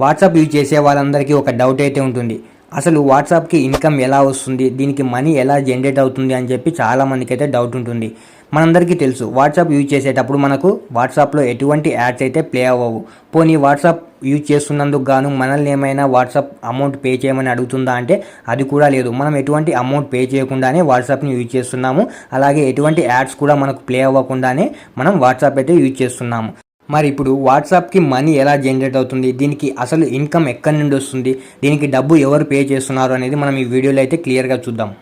WhatsApp use చేసే వాళ్ళందరికీ ఒక డౌట్ అయితే ఉంటుంది. అసలు వాట్సాప్కి ఇన్కమ్ ఎలా వస్తుంది? దీనికి మనీ ఎలా జనరేట్ అవుతుంది? అని చెప్పి చాలామందికి అయితే డౌట్ ఉంటుంది. మనందరికీ తెలుసు వాట్సాప్ యూజ్ చేసేటప్పుడు మనకు వాట్సాప్లో ఎటువంటి యాడ్స్ అయితే ప్లే అవ్వవు. పోనీ వాట్సాప్ యూజ్ చేస్తున్నందుకు గాను మనల్ని ఏమైనా వాట్సాప్ అమౌంట్ పే చేయమని అడుగుతుందా అంటే అది కూడా లేదు. మనం ఎటువంటి అమౌంట్ పే చేయకుండానే వాట్సాప్ని యూజ్ చేస్తున్నాము. అలాగే ఎటువంటి యాడ్స్ కూడా మనకు ప్లే అవ్వకుండానే మనం వాట్సాప్ అయితే యూజ్ చేస్తున్నాము. మరి ఇప్పుడు వాట్సాప్కి మనీ ఎలా జనరేట్ అవుతుంది? దీనికి అసలు ఇన్కమ్ ఎక్కడి నుండి వస్తుంది? దీనికి డబ్బు ఎవరు పే చేస్తున్నారు అనేది మనం ఈ వీడియోలో అయితే క్లియర్గా చూద్దాం.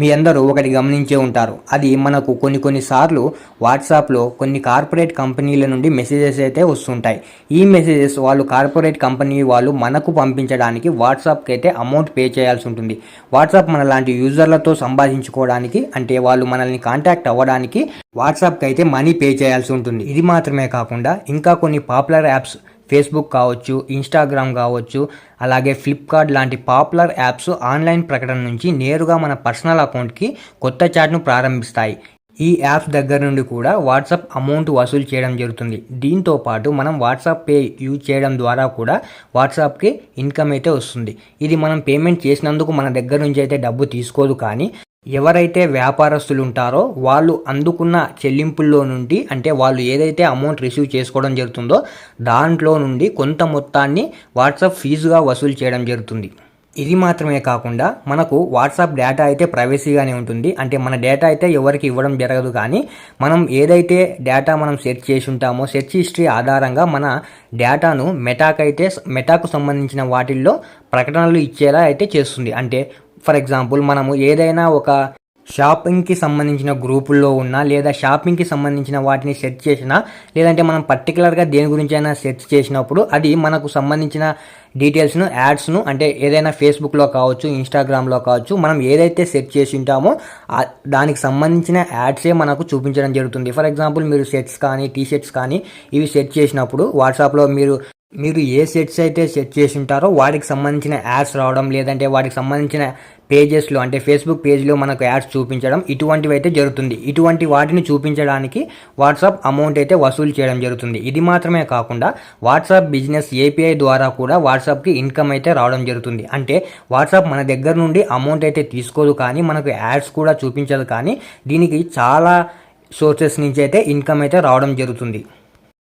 మీ అందరూ ఒకటి గమనించే ఉంటారు. అది మనకు కొన్ని కొన్ని సార్లు వాట్సాప్లో కొన్ని కార్పొరేట్ కంపెనీల నుండి మెసేజెస్ అయితే వస్తుంటాయి. ఈ మెసేజెస్ వాళ్ళు కార్పొరేట్ కంపెనీ వాళ్ళు మనకు పంపించడానికి వాట్సాప్కి అయితే అమౌంట్ పే చేయాల్సి ఉంటుంది. వాట్సాప్ మన లాంటి యూజర్లతో సంభాషించుకోవడానికి అంటే వాళ్ళు మనల్ని కాంటాక్ట్ అవ్వడానికి వాట్సాప్కి అయితే మనీ పే చేయాల్సి ఉంటుంది. ఇది మాత్రమే కాకుండా ఇంకా కొన్ని పాపులర్ యాప్స్ ఫేస్బుక్ కావచ్చు ఇన్స్టాగ్రామ్ కావచ్చు అలాగే ఫ్లిప్కార్ట్ లాంటి పాపులర్ యాప్స్ ఆన్లైన్ ప్రకటన నుంచి నేరుగా మన పర్సనల్ అకౌంట్కి కొత్త చాట్ను ప్రారంభిస్తాయి. ఈ యాప్స్ దగ్గర నుండి కూడా వాట్సాప్ అమౌంట్ వసూలు చేయడం జరుగుతుంది. దీంతో పాటు మనం వాట్సాప్ పే యూజ్ చేయడం ద్వారా కూడా వాట్సాప్కి ఇన్కమ్ అయితే వస్తుంది. ఇది మనం పేమెంట్ చేసినందుకు మన దగ్గర నుంచి అయితే డబ్బు తీసుకోదు కానీ ఎవరైతే వ్యాపారస్తులు ఉంటారో వాళ్ళు అందుకున్న చెల్లింపుల్లో నుండి అంటే వాళ్ళు ఏదైతే అమౌంట్ రిసీవ్ చేసుకోవడం జరుగుతుందో దాంట్లో నుండి కొంత మొత్తాన్ని వాట్సాప్ ఫీజుగా వసూలు చేయడం జరుగుతుంది. ఇది మాత్రమే కాకుండా మనకు వాట్సాప్ డేటా అయితే ప్రైవసీగానే ఉంటుంది. అంటే మన డేటా అయితే ఎవరికి ఇవ్వడం జరగదు కానీ మనం ఏదైతే డేటా మనం సెర్చ్ చేసి ఉంటామో సెర్చ్ హిస్టరీ ఆధారంగా మన డేటాను మెటాక్ అయితే మెటాకు సంబంధించిన వాటిల్లో ప్రకటనలు ఇచ్చేలా అయితే చేస్తుంది. అంటే ఫర్ ఎగ్జాంపుల్ మనము ఏదైనా ఒక షాపింగ్కి సంబంధించిన గ్రూపుల్లో ఉన్నా లేదా షాపింగ్కి సంబంధించిన వాటిని సెర్చ్ చేసినా లేదంటే మనం పర్టికులర్గా దేని గురించి అయినా సెర్చ్ చేసినప్పుడు అది మనకు సంబంధించిన డీటెయిల్స్ను యాడ్స్ను అంటే ఏదైనా ఫేస్బుక్లో కావచ్చు ఇన్స్టాగ్రామ్లో కావచ్చు మనం ఏదైతే సెర్చ్ చేసి ఉంటామో దానికి సంబంధించిన యాడ్సే మనకు చూపించడం జరుగుతుంది. ఫర్ ఎగ్జాంపుల్ మీరు సెట్స్ కానీ టీ షర్ట్స్ కానీ ఇవి సెర్చ్ చేసినప్పుడు వాట్సాప్లో మీరు మీరు ఏ సెట్స్ అయితే సెట్ చేసి ఉంటారో వాటికి సంబంధించిన యాడ్స్ రావడం లేదంటే వాటికి సంబంధించిన పేజెస్లో అంటే ఫేస్బుక్ పేజ్లో మనకు యాడ్స్ చూపించడం ఇటువంటివి అయితే జరుగుతుంది. ఇటువంటి వాటిని చూపించడానికి వాట్సాప్ అమౌంట్ అయితే వసూలు చేయడం జరుగుతుంది. ఇది మాత్రమే కాకుండా వాట్సాప్ బిజినెస్ ఏపీఐ ద్వారా కూడా వాట్సాప్కి ఇన్కమ్ అయితే రావడం జరుగుతుంది. అంటే వాట్సాప్ మన దగ్గర నుండి అమౌంట్ అయితే తీసుకోదు కానీ మనకు యాడ్స్ కూడా చూపించదు కానీ దీనికి చాలా సోర్సెస్ నుంచి అయితే ఇన్కమ్ అయితే రావడం జరుగుతుంది.